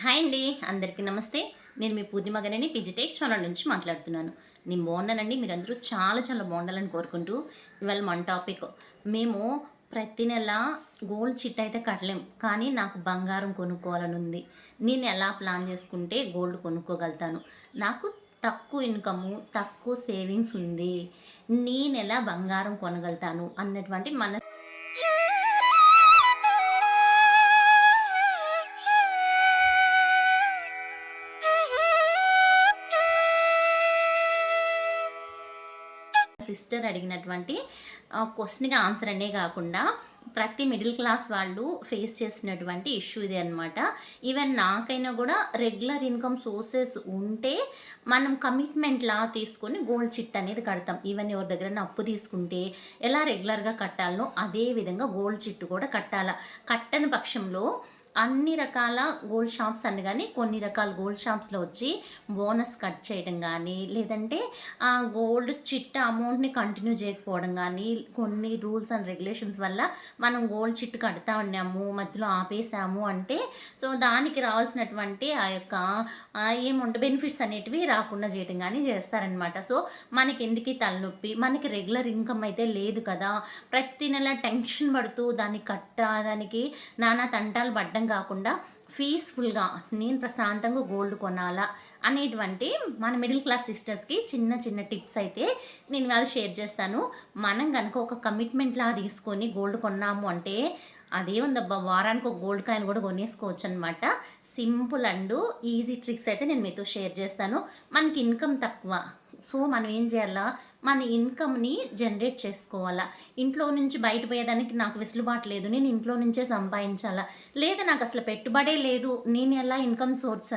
Hi అండి అందరికీ నమస్తే. నేను మీ పూర్ణిమ గారిని పిజిటెక్స్ ఛానల్ నుంచి మాట్లాడుతున్నాను. నేను బాగున్నానండి మీరందరూ చాలా చాలా బాగుండాలని కోరుకుంటూ ఇవాళ మన టాపిక్ మేము ప్రతి నెల గోల్డ్ చిట్ అయితే కట్టలేం కానీ నాకు బంగారం కొనుక్కోవాలని ఉంది. నేను ఎలా ప్లాన్ చేసుకుంటే గోల్డ్ కొనుక్కోగలుగుతాను? నాకు తక్కువ ఇన్కము తక్కువ సేవింగ్స్ ఉంది. నేను ఎలా బంగారం కొనగలుగుతాను? అన్నటువంటి మన సిస్టర్ అడిగినటువంటి క్వశ్చన్కి ఆన్సర్ అనే కాకుండా ప్రతి మిడిల్ క్లాస్ వాళ్ళు ఫేస్ చేస్తున్నటువంటి ఇష్యూ ఇది అనమాట ఈవెన్ నాకైనా కూడా రెగ్యులర్ ఇన్కమ్ సోర్సెస్ ఉంటే మనం కమిట్మెంట్ లా తీసుకొని గోల్డ్ చిట్ అనేది కడతాం. ఈవెన్ ఎవరి దగ్గర అప్పు తీసుకుంటే ఎలా రెగ్యులర్గా కట్టాలనో అదే విధంగా గోల్డ్ చిట్టు కూడా కట్టాల. కట్టని పక్షంలో అన్ని రకాల గోల్డ్ షాప్స్ అని కానీ కొన్ని రకాల గోల్డ్ షాప్స్లో వచ్చి బోనస్ కట్ చేయడం కానీ లేదంటే ఆ గోల్డ్ చిట్ట అమౌంట్ని కంటిన్యూ చేయకపోవడం కానీ కొన్ని రూల్స్ అండ్ రెగ్యులేషన్స్ వల్ల మనం గోల్డ్ చిట్ కడతా ఉన్నాము మధ్యలో ఆపేసాము అంటే సో దానికి రావాల్సినటువంటి ఆ యొక్క ఏముంటే బెనిఫిట్స్ అనేటివి రాకుండా చేయడం కానీ చేస్తారనమాట. సో మనకి ఎందుకు తలనొప్పి? మనకి రెగ్యులర్ ఇన్కమ్ అయితే లేదు కదా. ప్రతి నెల టెన్షన్ పడుతూ దాన్ని కట్టడానికి నానా తంటాలు పడ్డం కాకుండా పీస్ఫుల్గా నేను ప్రశాంతంగా గోల్డ్ కొనాలా అనేటువంటి మన మిడిల్ క్లాస్ సిస్టర్స్కి చిన్న చిన్న టిప్స్ అయితే నేను వాళ్ళు షేర్ చేస్తాను. మనం కనుక ఒక కమిట్మెంట్లా తీసుకొని గోల్డ్ కొన్నాము అంటే అదే ఉందబ్బా వారానికి ఒక గోల్డ్ కాయిన్ కూడా కొనేసుకోవచ్చు అనమాట సింపుల్ అండ్ ఈజీ ట్రిక్స్ అయితే నేను మీతో షేర్ చేస్తాను. మనకి ఇన్కమ్ తక్కువ. సో మనం ఏం చేయాలా? మన ఇన్కమ్ని జనరేట్ చేసుకోవాలా. ఇంట్లో నుంచి బయటపోయేదానికి నాకు వెసులుబాటు లేదు నేను ఇంట్లో నుంచే సంపాదించాలా. లేదా నాకు అసలు పెట్టుబడే లేదు నేను ఎలా ఇన్కమ్ సోర్స్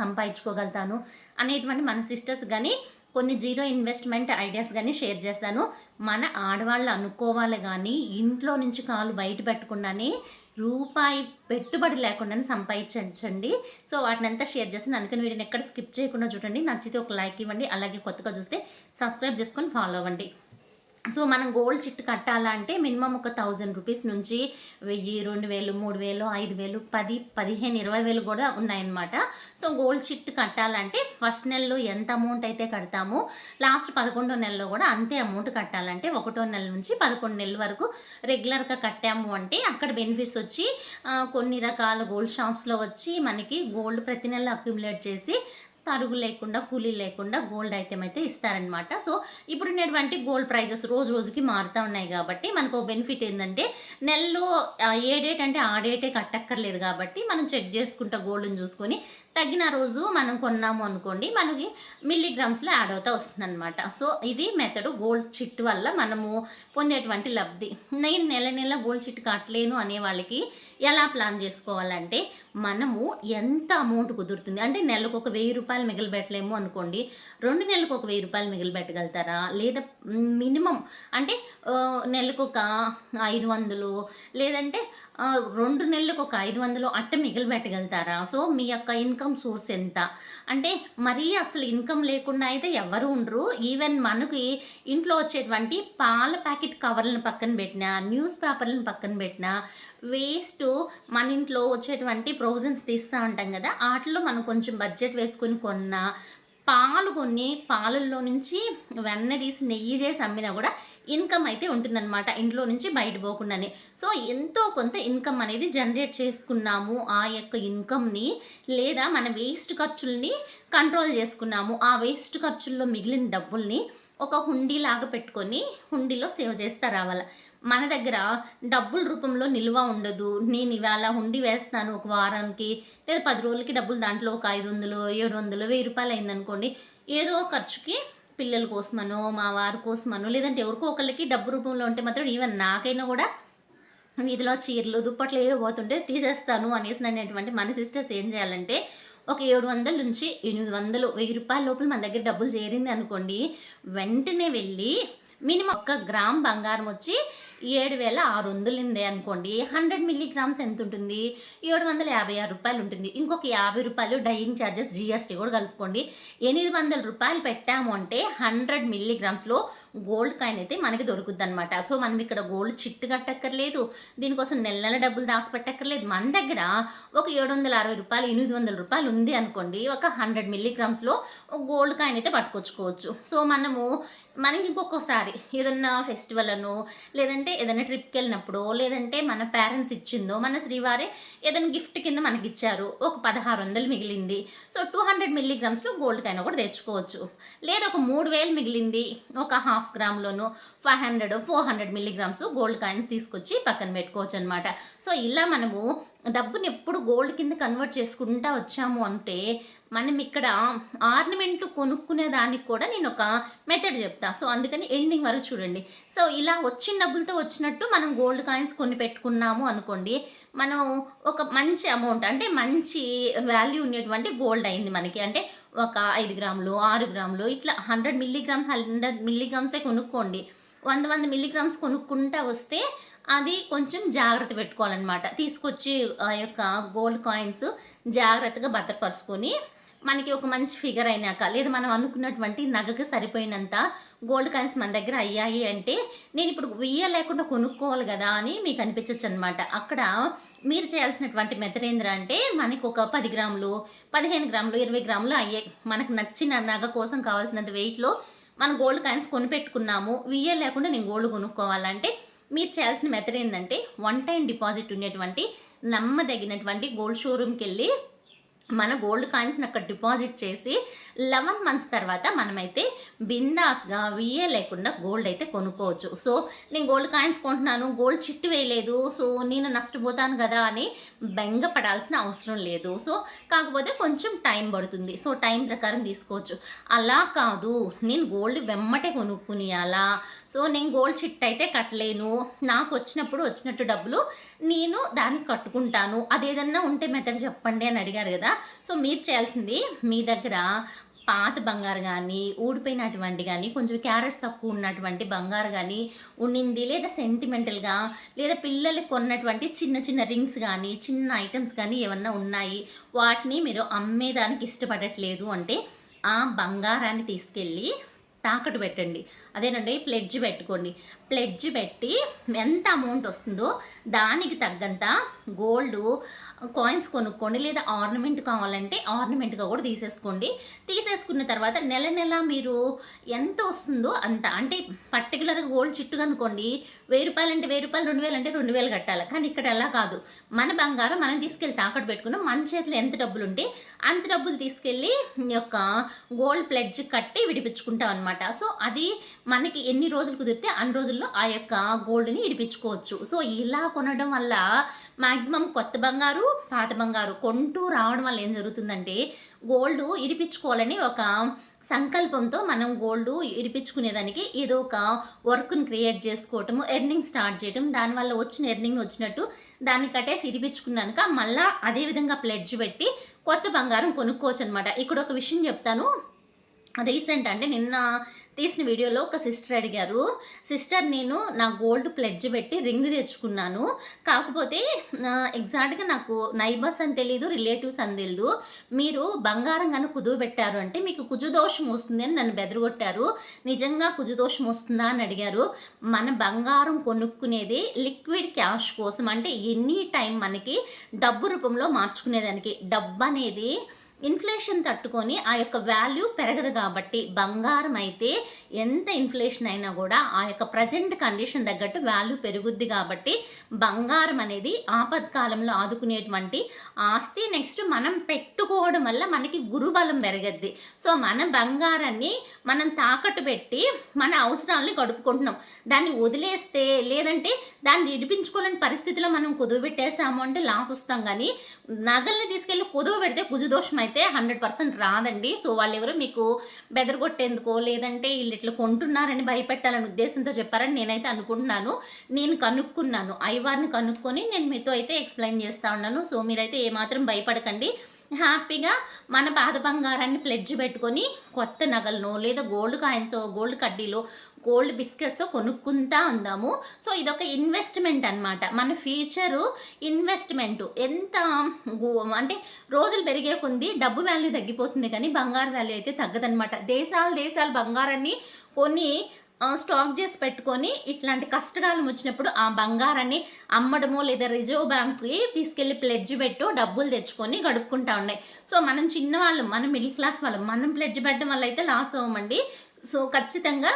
సంపాదించుకోగలుగుతాను అనేటువంటి మన సిస్టర్స్ కానీ కొన్ని జీరో ఇన్వెస్ట్మెంట్ ఐడియాస్ కానీ షేర్ చేస్తాను మన ఆడవాళ్ళు అనుకోవాలి కానీ ఇంట్లో నుంచి కాలు బయట పెట్టకుండానే రూపాయి పెట్టుబడి లేకుండానే సంపాదించండి. సో వాటిని అంతా షేర్ చేస్తాను అందుకని వీడిని ఎక్కడ స్కిప్ చేయకుండా చూడండి. నచ్చితే ఒక లైక్ ఇవ్వండి. అలాగే కొత్తగా చూస్తే సబ్స్క్రైబ్ చేసుకొని ఫాలో అవ్వండి. సో మనం గోల్డ్ చిట్ కట్టాలంటే మినిమం ఒక థౌజండ్ రూపీస్ నుంచి వెయ్యి రెండు వేలు మూడు వేలు ఐదు వేలు పది పదిహేను ఇరవై వేలు కూడా ఉన్నాయన్నమాట. సో గోల్డ్ చిట్ కట్టాలంటే ఫస్ట్ నెలలో ఎంత అమౌంట్ అయితే కడతామో లాస్ట్ పదకొండో నెలలో కూడా అంతే అమౌంట్ కట్టాలంటే ఒకటో నెల నుంచి పదకొండు నెలల వరకు రెగ్యులర్గా కట్టాము అంటే అక్కడ బెనిఫిట్స్ వచ్చి కొన్ని రకాల గోల్డ్ షాప్స్లో వచ్చి మనకి గోల్డ్ ప్రతి నెల అక్యుములేట్ చేసి తరుగు లేకుండా కూలీ లేకుండా గోల్డ్ ఐటెం అయితే ఇస్తారనమాట సో ఇప్పుడు ఉన్నటువంటి గోల్డ్ ప్రైజెస్ రోజు రోజుకి మారుతూ ఉన్నాయి కాబట్టి మనకు బెనిఫిట్ ఏంటంటే నెలలో ఏ డేట్ అంటే ఆ డేటే కట్టక్కర్లేదు కాబట్టి మనం చెక్ చేసుకుంటా గోల్డ్ని చూసుకొని తగ్గిన రోజు మనం కొన్నాము అనుకోండి మనకి మిల్లీగ్రామ్స్లో యాడ్ అవుతా వస్తుంది అనమాట సో ఇది మెథడు గోల్డ్ చిట్ వల్ల మనము పొందేటువంటి లబ్ధి. నేను నెల నెల గోల్డ్ చిట్ కట్టలేను అనే వాళ్ళకి ఎలా ప్లాన్ చేసుకోవాలంటే మనము ఎంత అమౌంట్ కుదురుతుంది? అంటే నెలకు ఒక వెయ్యి రూపాయలు మిగిలిపెట్టలేము అనుకోండి రెండు నెలలకు ఒక వెయ్యి రూపాయలు మిగిలిపెట్టగలుగుతారా? లేదా మినిమం అంటే నెలకు ఒక ఐదు వందలు లేదంటే రెండు నెలలకు ఒక ఐదు వందలు అట్ట మిగిలి పెట్టగలుగుతారా సో మీ యొక్క ఇన్కమ్ సోర్స్ ఎంత? అంటే మరీ అసలు ఇన్కమ్ లేకుండా అయితే ఎవరు ఉండరు. ఈవెన్ మనకి ఇంట్లో వచ్చేటువంటి పాల ప్యాకెట్ కవర్లను పక్కన పెట్టిన న్యూస్ పేపర్లను పక్కన పెట్టిన వేస్ట్ మన ఇంట్లో వచ్చేటువంటి ప్రొవిజన్స్ తీస్తూ ఉంటాం కదా వాటిలో మనం కొంచెం బడ్జెట్ వేసుకొని కొన్నా పాలు కొన్ని పాలల్లో నుంచి వెన్న తీసి నెయ్యి చేసి అమ్మినా కూడా ఇన్కమ్ అయితే ఉంటుందన్నమాట ఇంట్లో నుంచి బయట పోకుండానే. సో ఎంతో కొంత ఇన్కమ్ అనేది జనరేట్ చేసుకున్నాము ఆ యొక్క ఇన్కమ్ని లేదా మన వేస్ట్ ఖర్చుల్ని కంట్రోల్ చేసుకున్నాము. ఆ వేస్ట్ ఖర్చుల్లో మిగిలిన డబ్బుల్ని ఒక హుండీ లాగా పెట్టుకొని హుండీలో సేవ్ చేస్తా రావాలి. మన దగ్గర డబ్బుల రూపంలో నిల్వ ఉండదు. నేను ఇవాళ ఉండి వేస్తాను ఒక వారానికి. లేదా పది రోజులకి డబ్బులు దాంట్లో ఒక ఐదు వందలు ఏడు వందలు వెయ్యి రూపాయలు అయిందనుకోండి ఏదో ఖర్చుకి పిల్లల కోసమనో మా వారి కోసమనో లేదంటే ఎవరికో ఒకళ్ళకి డబ్బు రూపంలో ఉంటే మాత్రం ఈవెన్ నాకైనా కూడా వీధిలో చీరలు దుప్పట్లు ఏవో పోతుంటే తీసేస్తాను అనేసి అనేటువంటి మన సిస్టర్స్ ఏం చేయాలంటే ఒక ఏడు వందల నుంచి ఎనిమిది వందలు వెయ్యి రూపాయల లోపల మన దగ్గర డబ్బులు చేరింది అనుకోండి వెంటనే వెళ్ళి మినిమం ఒక్క గ్రామ్ బంగారం వచ్చి ఏడు వేల ఆరు వందలు అనుకోండి. హండ్రెడ్ మిల్లీగ్రామ్స్ ఎంత ఉంటుంది ఏడు వందల యాభై ఆరు రూపాయలు ఉంటుంది ఇంకొక యాభై రూపాయలు డైయింగ్ ఛార్జెస్ జిఎస్టీ కూడా కలుపుకోండి. ఎనిమిది వందల రూపాయలు పెట్టాము అంటే హండ్రెడ్ మిల్లీగ్రామ్స్లో గోల్డ్ కాయిన్ అయితే మనకి దొరుకుద్ది అనమాట సో మనం ఇక్కడ గోల్డ్ చిట్టు కట్టక్కర్లేదు. దీనికోసం నెల నెల డబ్బులు దాచిపెట్టక్కర్లేదు. మన దగ్గర ఒక ఏడు వందల అరవై రూపాయలు ఎనిమిది వందల రూపాయలు ఉంది అనుకోండి. ఒక హండ్రెడ్ మిల్లీగ్రామ్స్లో ఒక గోల్డ్ కాయిన్ అయితే పట్టుకొచ్చుకోవచ్చు. సో మనము మనకి ఇంకొకసారి ఏదన్నా ఫెస్టివల్ అనో లేదంటే ఏదైనా ట్రిప్కి వెళ్ళినప్పుడు లేదంటే మన పేరెంట్స్ ఇచ్చిందో మన శ్రీవారే ఏదైనా గిఫ్ట్ కింద మనకి ఇచ్చారు ఒక పదహారు వందలు మిగిలింది. సో టూ హండ్రెడ్ మిల్లీగ్రామ్స్లో గోల్డ్ కాయిన్ కూడా తెచ్చుకోవచ్చు. లేదా ఒక మూడు వేలు మిగిలింది. ఒక half half గ్రామ్లోను five hundred four hundred milligrams gold coins తీసుకొచ్చి పక్కన పెట్టుకోవచ్చు అనమాట సో ఇలా మనము డబ్బుని ఎప్పుడు గోల్డ్ కింద కన్వర్ట్ చేసుకుంటా వచ్చాము అంటే మనం ఇక్కడ ఆర్నమెంట్ కొనుక్కునే దానికి కూడా నేను ఒక మెథడ్ చెప్తా. సో అందుకని ఎండింగ్ వరకు చూడండి. సో ఇలా వచ్చిన డబ్బులతో వచ్చినట్టు మనం గోల్డ్ కాయిన్స్ కొని పెట్టుకున్నాము అనుకోండి మనం ఒక మంచి అమౌంట్ అంటే మంచి వాల్యూ ఉండేటువంటి గోల్డ్ అయింది మనకి. అంటే ఒక ఐదు గ్రాములు ఆరు గ్రాములు ఇట్లా హండ్రెడ్ మిల్లీగ్రామ్స్ హండ్రెడ్ మిల్లీగ్రామ్సే కొనుక్కోండి. వంద వంద మిల్లీగ్రామ్స్ కొనుక్కుంటా వస్తే అది కొంచెం జాగ్రత్త పెట్టుకోవాలన్నమాట. తీసుకొచ్చి ఆ యొక్క గోల్డ్ కాయిన్స్ జాగ్రత్తగా భద్రపరుచుకొని మనకి ఒక మంచి ఫిగర్ అయినాక లేదా మనం అనుకున్నటువంటి నగకు సరిపోయినంత గోల్డ్ కాయిన్స్ మన దగ్గర అయ్యాయి అంటే నేను ఇప్పుడు వెయ్య లేకుండా కొనుక్కోవాలి కదా అని మీకు అనిపించవచ్చు అనమాట అక్కడ మీరు చేయాల్సినటువంటి మెథడ్ ఏంటంటే మనకి ఒక పది గ్రాములు పదిహేను గ్రాములు ఇరవై గ్రాములు అయ్యాయి మనకు నచ్చిన నగ కోసం కావాల్సినంత వెయిట్లో మనం గోల్డ్ కాయిన్స్ కొనిపెట్టుకున్నాము. వెయ్య లేకుండా నేను గోల్డ్ కొనుక్కోవాలంటే మీరు చేయాల్సిన మెథడ్ ఏంటంటే వన్ టైం డిపాజిట్ ఉండేటువంటి నమ్మదగినటువంటి గోల్డ్ షోరూమ్కి వెళ్ళి మన గోల్డ్ కాయిన్స్ని అక్కడ డిపాజిట్ చేసి లెవెన్ మంత్స్ తర్వాత మనమైతే బిందాస్గా విఏ లేకుండా గోల్డ్ అయితే కొనుక్కోవచ్చు. సో నేను గోల్డ్ కాయిన్స్ కొంటున్నాను గోల్డ్ చిట్టు వేయలేదు సో నేను నష్టపోతాను కదా అని బెంగ పడాల్సిన అవసరం లేదు. సో కాకపోతే కొంచెం టైం పడుతుంది. సో టైం ప్రకారం తీసుకోవచ్చు. అలా కాదు నేను గోల్డ్ వెమ్మటే కొనుక్కుని అలా సో నేను గోల్డ్ చిట్ అయితే కట్టలేను. నాకు వచ్చినప్పుడు వచ్చినట్టు డబ్బులు నేను దానికి కట్టుకుంటాను. అదేదన్నా ఉంటే మెథడ్ చెప్పండి అని అడిగారు కదా. సో మీరు చేయాల్సింది మీ దగ్గర పాత బంగారు కానీ ఊడిపోయినటువంటి కానీ కొంచెం క్యారెట్స్ తక్కువ ఉన్నటువంటి బంగారు కానీ ఉండింది లేదా సెంటిమెంటల్గా లేదా పిల్లలకి కొన్నటువంటి చిన్న చిన్న రింగ్స్ కానీ చిన్న ఐటమ్స్ కానీ ఏమన్నా ఉన్నాయి వాటిని మీరు అమ్మేదానికి ఇష్టపడట్లేదు అంటే ఆ బంగారాన్ని తీసుకెళ్ళి తాకట్టు పెట్టండి. అదేనండి ప్లెడ్జ్ పెట్టుకోండి. ప్లెడ్జ్ పెట్టి ఎంత అమౌంట్ వస్తుందో దానికి తగ్గంత గోల్డ్ కాయిన్స్ కొనుక్కోండి. లేదా ఆర్నమెంట్ కావాలంటే ఆర్నమెంట్గా కూడా తీసేసుకోండి. తీసేసుకున్న తర్వాత నెల నెల మీరు ఎంత వస్తుందో అంత అంటే పర్టికులర్గా గోల్డ్ చిట్టు కనుకోండి వెయ్యి రూపాయలు అంటే వెయ్యి రూపాయలు రెండు వేలు అంటే రెండు వేలు కట్టాలి. కానీ ఇక్కడ ఎలా కాదు. మన బంగారం మనం తీసుకెళ్ళి తాకట్టు పెట్టుకున్నాం మన చేతిలో ఎంత డబ్బులు ఉంటే అంత డబ్బులు తీసుకెళ్ళి యొక్క గోల్డ్ ప్లెడ్జ్ కట్టి విడిపించుకుంటాం అనమాట సో అది మనకి ఎన్ని రోజులు కుదిరితే అన్ని రోజులు రోజుల్లో ఆ యొక్క గోల్డ్ని ఇడిపించుకోవచ్చు. సో ఇలా కొనడం వల్ల మ్యాక్సిమం కొత్త బంగారు పాత బంగారు కొంటూ రావడం వల్ల ఏం జరుగుతుందంటే గోల్డ్ ఇడిపించుకోవాలని ఒక సంకల్పంతో మనం గోల్డ్ ఇడిపించుకునేదానికి ఏదో ఒక వర్క్ని క్రియేట్ చేసుకోవటము ఎర్నింగ్ స్టార్ట్ చేయటం దానివల్ల వచ్చిన ఎర్నింగ్ వచ్చినట్టు దాన్ని కట్టేసి ఇరిపించుకున్నాక మళ్ళీ అదేవిధంగా ప్లెడ్జ్ పెట్టి కొత్త బంగారం కొనుక్కోవచ్చు అనమాట ఇక్కడ ఒక విషయం చెప్తాను. రీసెంట్ అంటే నిన్న తీసిన వీడియోలో ఒక సిస్టర్ అడిగారు సిస్టర్ నేను నా గోల్డ్ ప్లెడ్జ్ పెట్టి రింగ్ తెచ్చుకున్నాను. కాకపోతే ఎగ్జాక్ట్గా నాకు నైబర్స్ అని తెలియదు రిలేటివ్స్ అని తెలియదు మీరు బంగారం కనుక కుదువు పెట్టారు అంటే మీకు కుజుదోషం వస్తుంది అని నన్ను బెదరగొట్టారు. నిజంగా కుజుదోషం వస్తుందా? అని అడిగారు. మన బంగారం కొనుక్కునేది లిక్విడ్ క్యాష్ కోసం. అంటే ఎనీ టైం మనకి డబ్బు రూపంలో మార్చుకునేదానికి. డబ్బు అనేది ఇన్ఫ్లేషన్ తట్టుకొని ఆ యొక్క వాల్యూ పెరగదు కాబట్టి బంగారం అయితే ఎంత ఇన్ఫ్లేషన్ అయినా కూడా ఆ యొక్క ప్రజెంట్ కండిషన్ తగ్గట్టు వాల్యూ పెరుగుద్ది కాబట్టి బంగారం అనేది ఆపత్కాలంలో ఆదుకునేటువంటి ఆస్తి. నెక్స్ట్ మనం పెట్టుకోవడం వల్ల మనకి గురుబలం పెరగద్ది. సో మన బంగారాన్ని మనం తాకట్టు పెట్టి మన అవసరాలని గడుపుకుంటున్నాం. దాన్ని వదిలేస్తే లేదంటే దాన్ని విడిపించుకోలేని పరిస్థితిలో మనం కుదువ పెట్టేసాము అంటే లాస్ వస్తాం. కానీ నగల్ని తీసుకెళ్ళి కుదువ పెడితే కుజుదోషం అయితే హండ్రెడ్ పర్సెంట్ రాదండి. సో వాళ్ళు ఎవరు మీకు బెదరగొట్టేందుకో లేదంటే వీళ్ళు ఇట్లా కొంటున్నారని భయపెట్టాలని ఉద్దేశంతో చెప్పారని నేనైతే అనుకుంటున్నాను. నేను కనుక్కున్నాను. ఐవార్ని కనుక్కొని నేను మీతో అయితే ఎక్స్ప్లెయిన్ చేస్తా ఉన్నాను. సో మీరైతే ఏమాత్రం భయపడకండి. హ్యాపీగా మన పాత బంగారాన్ని ప్లెడ్జ్ పెట్టుకొని కొత్త నగలను లేదా గోల్డ్ కాయిన్సో గోల్డ్ కడ్డీలో గోల్డ్ బిస్కెట్స్ కొనుక్కుంటా ఉందాము. సో ఇదొక ఇన్వెస్ట్మెంట్ అనమాట మన ఫ్యూచరు ఇన్వెస్ట్మెంట్ ఎంత అంటే రోజులు పెరిగే కొంది డబ్బు వాల్యూ తగ్గిపోతుంది కానీ బంగారు వాల్యూ అయితే తగ్గదనమాట దేశాలు దేశాలు బంగారాన్ని కొని స్టాక్ చేసి పెట్టుకొని ఇట్లాంటి కష్టకాలం వచ్చినప్పుడు ఆ బంగారాన్ని అమ్మడమో లేదా రిజర్వ్ బ్యాంక్‌కి తీసుకెళ్ళి ప్లెడ్జ్ పెట్టు డబ్బులు తెచ్చుకొని గడుపుకుంటా ఉన్నాయి. సో, మనం చిన్నవాళ్ళు మనం మిడిల్ క్లాస్ వాళ్ళం. మనం ప్లెడ్జ్ పెట్టడం వల్ల అయితే లాస్ అవ్వమండి. సో, ఖచ్చితంగా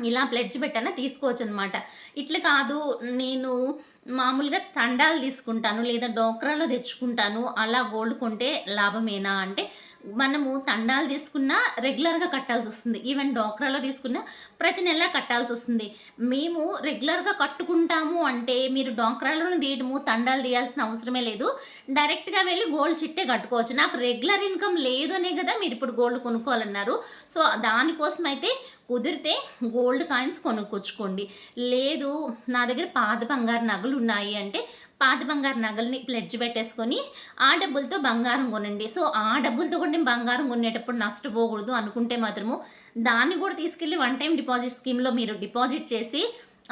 ఇలా ప్లెడ్జ్ తీసుకోవచ్చు అనమాట ఇట్లా కాదు నేను మామూలుగా తండాలు తీసుకుంటాను లేదా డోక్రాలో తెచ్చుకుంటాను. అలా గోల్డ్ కొంటే లాభమేనా అంటే మనము తండాలు తీసుకున్నా రెగ్యులర్‌గా కట్టాల్సి వస్తుంది ఈవెన్ డోక్రాలో తీసుకున్నా ప్రతి నెల కట్టాల్సొస్తుంది. మేము రెగ్యులర్‌గా కట్టుకుంటాము అంటే మీరు డోక్రాలను తీయడము, తండాలు తీయాల్సిన అవసరమే లేదు. డైరెక్ట్‌గా వెళ్ళి గోల్డ్ చిట్టే కట్టుకోవచ్చు. నాకు రెగ్యులర్ ఇన్‌కమ్ లేదు అనే కదా మీరిప్పుడు గోల్డ్ కొనుక్కోవాలన్నారు. సో, దానికోసం అయితే కుదిరితే గోల్డ్ కాయిన్స్ కొనుక్కొచ్చుకోండి. లేదు నా దగ్గర పాత బంగారు నగలు ఉన్నాయి అంటే పాత బంగారు నగల్ని ప్లెడ్జ్ పెట్టేసుకొని ఆ డబ్బులతో బంగారం కొనండి. సో, ఆ డబ్బులతో కూడా నేను బంగారం కొనేటప్పుడు నష్టపోకూడదు అనుకుంటే మాత్రము దాన్ని కూడా తీసుకెళ్ళి వన్ టైం డిపాజిట్ స్కీమ్‌లో మీరు డిపాజిట్ చేసి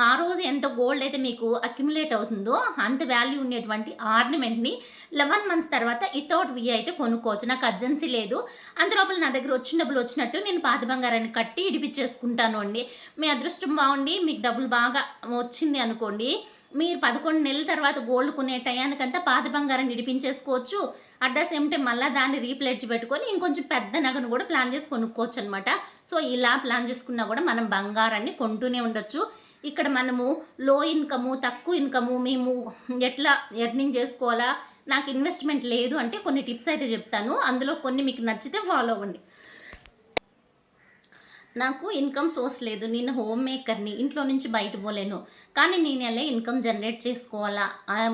ఆ రోజు ఎంత గోల్డ్ అయితే మీకు అక్యుములేట్ అవుతుందో అంత వాల్యూ ఉండేటువంటి ఆర్నమెంట్‌ని 11 మంత్స్ తర్వాత వితౌట్ వి అయితే కొనుక్కోవచ్చు. నాకు అర్జెన్సీ లేదు. అంతలోపల నా దగ్గర వచ్చిన డబ్బులు వచ్చినట్టు నేను పాత బంగారాన్ని కట్టి ఇడిపించేసుకుంటాను అండి. మీ అదృష్టం బాగుండి మీకు డబ్బులు బాగా వచ్చింది అనుకోండి. మీరు 11 నెలల తర్వాత గోల్డ్ కొనే టయానికంతా పాత బంగారాన్ని ఇడిపించేసుకోవచ్చు. అట్ ద సేమ్ టైం మళ్ళీ దాన్ని రీప్లెడ్జ్ పెట్టుకొని ఇంకొంచెం పెద్ద నగను కూడా ప్లాన్ చేసి కొనుక్కోవచ్చు అనమాట సో, ఇలా ప్లాన్ చేసుకున్నా కూడా మనం బంగారాన్ని కొంటూనే ఉండొచ్చు. ఇక్కడ మనము లో ఇన్‌కము, తక్కువ ఇన్‌కము మేము ఎట్లా ఎర్నింగ్ చేసుకోవాలా, నాకు ఇన్వెస్ట్‌మెంట్ లేదు అంటే కొన్ని టిప్స్ అయితే చెప్తాను. అందులో కొన్ని మీకు నచ్చితే ఫాలో అవ్వండి. నాకు ఇన్‌కమ్ సోర్స్ లేదు. నేను హోమ్ మేకర్‌ని. ఇంట్లో నుంచి బయట పోలేను. కానీ నేను ఎలా ఇన్‌కమ్ జనరేట్ చేసుకోవాలా?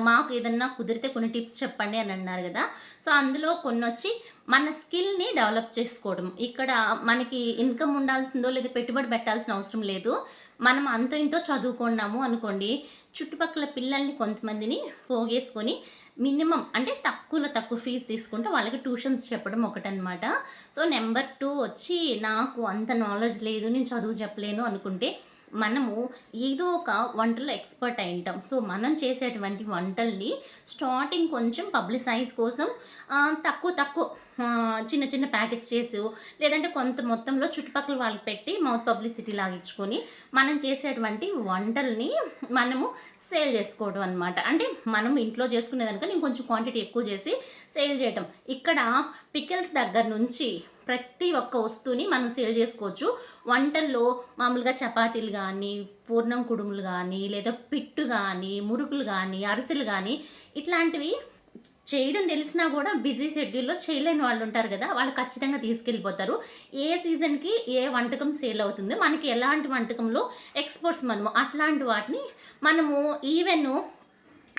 మాకు ఏదన్నా కుదిరితే కొన్ని టిప్స్ చెప్పండి అని అన్నారు కదా! సో, అందులో కొన్ని వచ్చి మన స్కిల్‌ని డెవలప్ చేసుకోవడం. ఇక్కడ మనకి ఇన్‌కమ్ ఉండాల్సిందో లేదా పెట్టుబడి పెట్టాల్సిన అవసరం లేదు. మనం అంతో ఇంతో చదువుకున్నాము అనుకోండి. చుట్టుపక్కల పిల్లల్ని కొంతమందిని పోగేసుకొని మినిమమ్ అంటే తక్కువలో తక్కువ ఫీజు తీసుకుంటే వాళ్ళకి ట్యూషన్స్ చెప్పడం ఒకటనమాట. సో, నెంబర్ టూ వచ్చి నాకు అంత నాలెడ్జ్ లేదు. నేను చదువు చెప్పలేను అనుకుంటే మనము ఏదో ఒక వంటలో ఎక్స్‌పర్ట్ అయ్యుంటాం. సో, మనం చేసేటువంటి వంటల్ని స్టార్టింగ్ కొంచెం పబ్లిసైజ్ కోసం తక్కువ తక్కువ చిన్న చిన్న ప్యాకేజ్ చేసి లేదంటే కొంత మొత్తంలో చుట్టుపక్కల వాళ్ళకి పెట్టి మౌత్ పబ్లిసిటీ లాగించుకొని మనం చేసేటువంటి వంటల్ని మనము సేల్ చేసుకోవడం అనమాట. అంటే మనం ఇంట్లో చేసుకునేదానికన్నా ఇంకొంచెం క్వాంటిటీ ఎక్కువ చేసి సేల్ చేయటం. ఇక్కడ పికిల్స్ దగ్గర నుంచి ప్రతి ఒక్క వస్తువుని మనం సేల్ చేసుకోవచ్చు. వంటల్లో మామూలుగా చపాతీలు కానీ పూర్ణం కుడుములు కానీ లేదా పిట్టు కానీ మురుకులు కానీ అరిసెలు కానీ ఇట్లాంటివి చేయడం తెలిసినా కూడా బిజీ షెడ్యూల్‌లో చేయలేని వాళ్ళు ఉంటారు కదా వాళ్ళు ఖచ్చితంగా తీసుకెళ్ళిపోతారు. ఏ సీజన్‌కి ఏ వంటకం సేల్ అవుతుంది మనకి ఎలాంటి వంటకంలో ఎక్స్పోర్ట్స్ మనము. అట్లాంటి వాటిని మనము ఈవెన్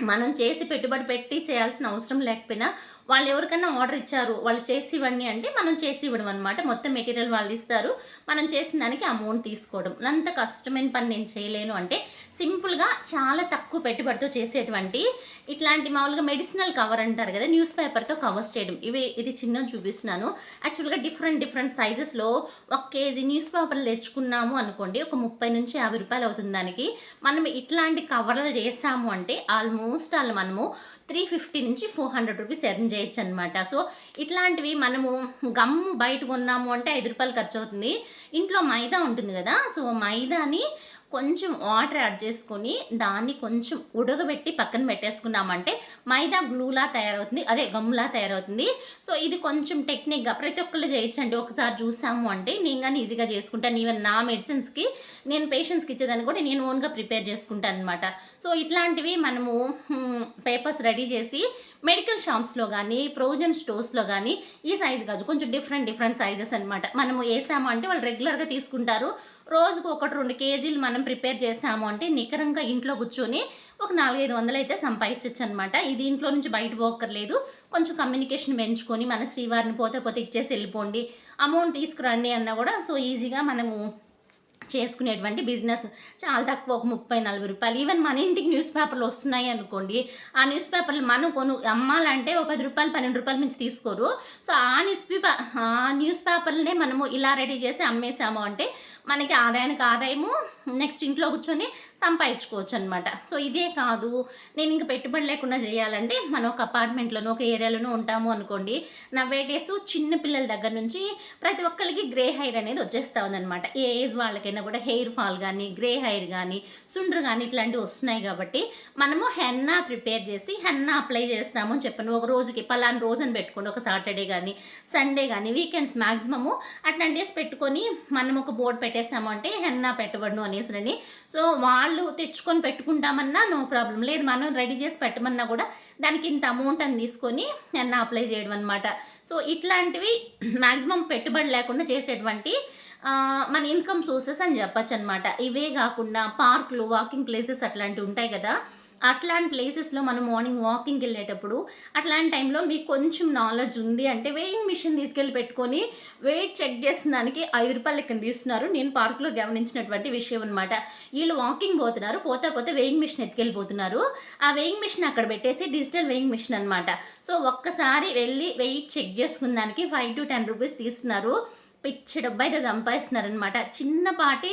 మనం చేసి పెట్టుబడి పెట్టి చేయాల్సిన అవసరం లేకపోయినా వాళ్ళు ఎవరికైనా ఆర్డర్ ఇచ్చారు. వాళ్ళు చేసి ఇవ్వండి అంటే మనం చేసి ఇవ్వడం అనమాట. మొత్తం మెటీరియల్ వాళ్ళు ఇస్తారు. మనం చేసిన దానికి అమౌంట్ తీసుకోవడం. అంత కష్టమైన పని నేను చేయలేను అంటే సింపుల్‌గా చాలా తక్కువ పెట్టుబడితో చేసేటువంటి ఇట్లాంటి మామూలుగా మెడిసినల్ కవర్ అంటారు కదా! న్యూస్ పేపర్‌తో కవర్స్ చేయడం. ఇవి ఇది చిన్న చూపిస్తున్నాను. యాక్చువల్‌గా డిఫరెంట్ డిఫరెంట్ సైజెస్‌లో ఒక కేజీ న్యూస్ పేపర్లు తెచ్చుకున్నాము అనుకోండి. ఒక 30-50 రూపాయలు అవుతుంది దానికి. మనం ఇట్లాంటి కవర్లు చేసాము అంటే ఆల్మోస్ట్ ఆల్ మనము 350-400 రూపీస్ ఎర్న్ చేయొచ్చనమాట. సో, ఇట్లాంటివి మనము గమ్ బయట కొన్నాము అంటే ఐదు రూపాయలు ఖర్చు అవుతుంది ఇంట్లో మైదా ఉంటుంది కదా సో, మైదాని కొంచెం వాటర్ యాడ్ చేసుకొని దాన్ని కొంచెం ఉడకబెట్టి పక్కన పెట్టేసుకున్నామంటే మైదా గ్లూలా తయారవుతుంది. అదే గమ్‌లా తయారవుతుంది. సో, ఇది కొంచెం టెక్నిక్‌గా ప్రతి ఒక్కళ్ళు చేయొచ్చండి. ఒకసారి చూసాము అంటే నేను కానీ ఈజీగా చేసుకుంటాను. ఈవెన్ నా మెడిసిన్స్‌కి నేను పేషెంట్స్‌కి ఇచ్చేదాన్ని కూడా నేను ఓన్‌గా ప్రిపేర్ చేసుకుంటాను అనమాట సో, ఇట్లాంటివి మనము పేపర్స్ రెడీ చేసి మెడికల్ షాప్స్‌లో కానీ ప్రొవిజన్ స్టోర్స్‌లో కానీ ఈ సైజ్ కాదు. కొంచెం డిఫరెంట్ డిఫరెంట్ సైజెస్ అనమాట. మనము వేసాము అంటే వాళ్ళు రెగ్యులర్‌గా తీసుకుంటారు. రోజుకు 1, 2 కేజీలు మనం ప్రిపేర్ చేసాము అంటే నికరంగా ఇంట్లో కూర్చొని ఒక 4, 500 అయితే సంపాదించొచ్చనమాట. ఇది ఇంట్లో నుంచి బయట పోకర్లేదు కొంచెం కమ్యూనికేషన్ పెంచుకొని మన శ్రీవారిని పోతే పోతే ఇచ్చేసి వెళ్ళిపోండి అమౌంట్ తీసుకురండి అన్నా కూడా సో, ఈజీగా మనము చేసుకునేటువంటి బిజినెస్. చాలా తక్కువ ఒక 30, 40 రూపాయలు. ఈవెన్ మన ఇంటికి న్యూస్ పేపర్‌లు వస్తున్నాయి అనుకోండి. ఆ న్యూస్ పేపర్‌లు మనం కొను అమ్మాలంటే ఒక పది రూపాయలు పన్నెండు రూపాయల నుంచి తీసుకోరు. సో, ఆ న్యూస్ పేపర్ ఆ న్యూస్ పేపర్‌లనే మనము ఇలా రెడీ చేసి అమ్మేసాము అంటే మనకి ఆదాయానికి ఆదాయము, నెక్స్ట్ ఇంట్లో కూర్చొని సంపాదించుకోవచ్చు అనమాట సో ఇదే కాదు. నేను ఇంక పెట్టుబడి లేకుండా చేయాలంటే మనం ఒక అపార్ట్మెంట్లోనూ ఒక ఏరియాలోనూ ఉంటాము అనుకోండి. నా డేస్ చిన్న పిల్లల దగ్గర నుంచి ప్రతి ఒక్కరికి గ్రే హెయిర్ అనేది వచ్చేస్తూ ఉందన్నమాట. ఏ ఏజ్ వాళ్ళకైనా కూడా హెయిర్ ఫాల్ కానీ గ్రే హెయిర్ కానీ సుండ్రు కానీ ఇట్లాంటివి వస్తున్నాయి కాబట్టి మనము హెన్నా ప్రిపేర్ చేసి హెన్నా అప్లై చేస్తాము అని చెప్పాను. ఒక రోజుకి పలానా రోజుని పెట్టుకోండి. ఒక సాటర్డే కానీ సండే కానీ వీకెండ్స్ మ్యాక్సిమము అట్లాంటి డేస్ పెట్టుకొని మనం ఒక బోర్డు పెట్టేశాము అంటే హెన్నా పెట్టబడును అనేసి సో వాళ్ళు తెచ్చుకొని పెట్టుకుంటామన్నా నో ప్రాబ్లం. లేదు మనం రెడీ చేసి పెట్టమన్నా కూడా దానికి ఇంత అమౌంట్ అని తీసుకొని హెన్నా అప్లై చేయడం అనమాట సో ఇట్లాంటివి మ్యాక్సిమం పెట్టుబడి లేకుండా చేసేటువంటి మన ఇన్కమ్ సోర్సెస్ అని చెప్పచ్చు అనమాట ఇవే కాకుండా పార్కులు వాకింగ్ ప్లేసెస్ అట్లాంటివి ఉంటాయి కదా. అట్లాంటి ప్లేసెస్లో మనం మార్నింగ్ వాకింగ్కి వెళ్ళేటప్పుడు అట్లాంటి టైంలో మీకు కొంచెం నాలెడ్జ్ ఉంది అంటే వెయింగ్ మిషన్ తీసుకెళ్ళి పెట్టుకొని వెయిట్ చెక్ చేసిన దానికి ఐదు రూపాయలు లెక్కన తీస్తున్నారు. నేను పార్క్లో గమనించినటువంటి విషయం అనమాట వీళ్ళు వాకింగ్ పోతున్నారు పోతే పోతే వెయింగ్ మిషన్ ఎత్తుకెళ్ళిపోతున్నారు. ఆ వెయింగ్ మిషన్ అక్కడ పెట్టేసి డిజిటల్ వెయింగ్ మిషన్ అనమాట సో ఒక్కసారి వెళ్ళి వెయిట్ చెక్ చేసుకున్న దానికి ఫైవ్ టు టెన్ రూపీస్ తీస్తున్నారు. పిచ్చి డబ్బు అయితే సంపాదిస్తున్నారనమాట చిన్నపాటి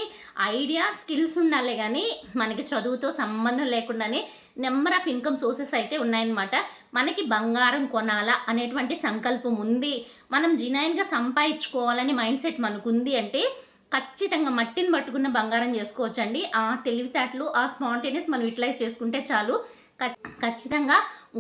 ఐడియా స్కిల్స్ ఉండాలి కానీ మనకి చదువుతో సంబంధం లేకుండానే నెంబర్ ఆఫ్ ఇన్కమ్ సోర్సెస్ అయితే ఉన్నాయన్నమాట. మనకి బంగారం కొనాలా అనేటువంటి సంకల్పం ఉంది. మనం జినైన్గా సంపాదించుకోవాలని మైండ్ సెట్ మనకు ఉంది అంటే ఖచ్చితంగా మట్టిని పట్టుకున్న బంగారం చేసుకోవచ్చండి. ఆ తెలివితేటలు ఆ స్పాంటేనియస్ మనం యూటిలైజ్ చేసుకుంటే చాలు. ఖచ్చితంగా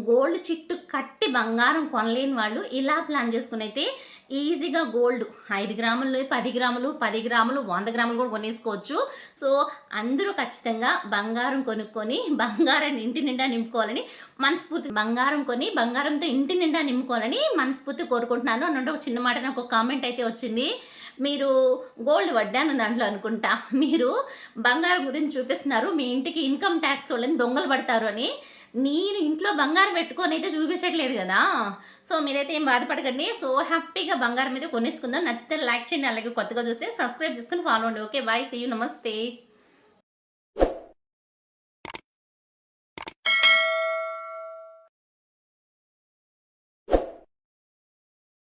గోల్డ్ చిట్టు కట్టి బంగారం కొనలేని వాళ్ళు ఇలా ప్లాన్ చేసుకుని అయితే ఈజీగా గోల్డ్. ఐదు గ్రాములు పది గ్రాములు పది గ్రాములు వంద గ్రాములు కూడా కొనేసుకోవచ్చు. సో అందరూ ఖచ్చితంగా బంగారం కొనుక్కొని బంగారాన్ని ఇంటి నిండా నింపుకోవాలని మనస్ఫూర్తి బంగారం కొని బంగారంతో ఇంటి నిండా నింపుకోవాలని మనస్ఫూర్తి కోరుకుంటున్నాను. అన్నట్టు ఒక చిన్న మాట నాకు ఒక కామెంట్ అయితే వచ్చింది. మీరు గోల్డ్ వడ్డాను దాంట్లో అనుకుంటా. మీరు బంగారం గురించి చూపిస్తున్నారు. మీ ఇంటికి ఇన్కమ్ ట్యాక్స్ వాళ్ళని దొంగలు పడతారు అని. నేను ఇంట్లో బంగారం పెట్టుకొని అయితే చూపించట్లేదు కదా. సో మీరైతే ఏం బాధపడకండి. సో హ్యాపీగా బంగారం మీద కొనేసుకుందాం. నచ్చితే లైక్ చేయండి. అలాగే కొత్తగా చూస్తే సబ్స్క్రైబ్ చేసుకుని ఫాలో అండి ఓకే బాయ్ సీ యూ నమస్తే.